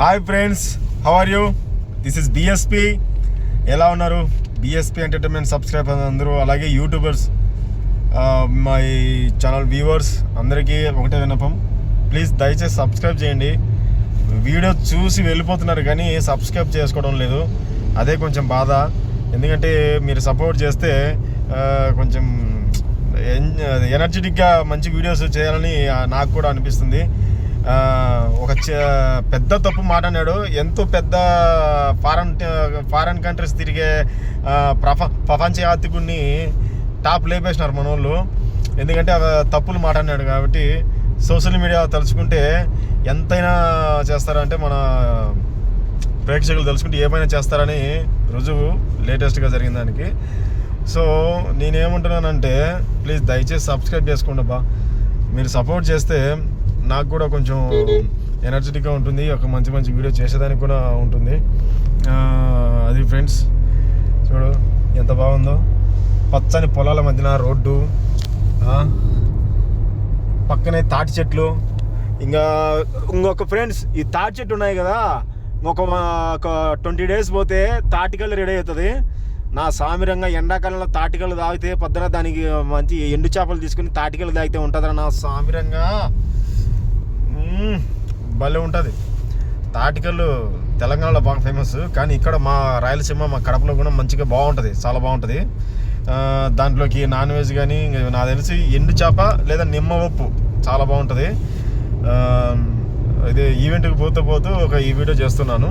Hi friends how are you this is BSP ఎలా ఉన్నారు? BSP entertainment subscribe అందరూ అలాగే యూట్యూబర్స్ మై ఛానల్ వ్యూవర్స్ అందరికీ ఒకటే విన్నపం. ప్లీజ్ దయచేసి సబ్స్క్రైబ్ చేయండి. వీడియో చూసి వెళ్ళిపోతున్నారు కానీ సబ్స్క్రైబ్ చేసుకోవడం లేదు. అదే కొంచెం బాధ. ఎందుకంటే మీరు సపోర్ట్ చేస్తే కొంచెం కొంచెం ఎనర్జెటిక్గా మంచి వీడియోస్ చేయాలని నాకు కూడా అనిపిస్తుంది. ఒక చ- పెద్ద తప్పు మాట్లాడాడు ఎంతో పెద్ద ఫారెన్ ఫారెన్ కంట్రీస్ తిరిగే ప్రప ప్రపంచ యాత్రికుడిని టాప్ లేపేసినారు మన వాళ్ళు. ఎందుకంటే అవి తప్పులు మాట్లాడినాడు కాబట్టి సోషల్ మీడియా తలుచుకుంటే ఎంతైనా చేస్తారంటే మన ప్రేక్షకులు తెలుసుకుంటే ఏమైనా చేస్తారని రుజువు లేటెస్ట్గా జరిగిన దానికి. సో నేనేమంటున్నానంటే ప్లీజ్ దయచేసి సబ్స్క్రైబ్ చేసుకోండి బా మీరు సపోర్ట్ చేస్తే నాకు కూడా కొంచెం ఎనర్జెటిక్గా ఉంటుంది. ఒక మంచి మంచి వీడియో చేసేదానికి కూడా ఉంటుంది. అది ఫ్రెండ్స్ చూడు ఎంత బాగుందో. పచ్చని పొలాల మధ్యన రోడ్డు పక్కనే తాటి చెట్లు. ఇంకా ఇంకొక ఫ్రెండ్స్ ఈ తాటి చెట్టు ఉన్నాయి కదా ఒక ఒక ట్వంటీ డేస్ పోతే తాటికల్లు రెడీ అవుతుంది. నా సామిరంగా ఎండాకాలంలో తాటికల్లు తాగితే పొద్దున దానికి మంచి ఎండు చేపలు తీసుకుని తాటికల్లు తాగితే ఉంటుందిరా నా సామిరంగా. భలే ఉంటుంది. తాటికల్లు తెలంగాణలో బాగా ఫేమస్ కానీ ఇక్కడ మా రాయలసీమ మా కడపలో కూడా మంచిగా బాగుంటుంది చాలా బాగుంటుంది. దాంట్లోకి నాన్ వెజ్ కానీ నాకు తెలిసి ఎండు చేప లేదా నిమ్మ ఉప్పు చాలా బాగుంటుంది. ఇది ఈవెంట్కి పోతూ పోతూ ఒక ఈ వీడియో చేస్తున్నాను.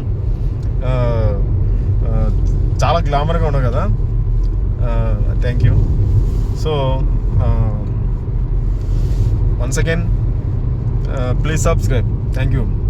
చాలా గ్లామర్గా ఉండవు కదా. Thank you so once again please subscribe Thank you.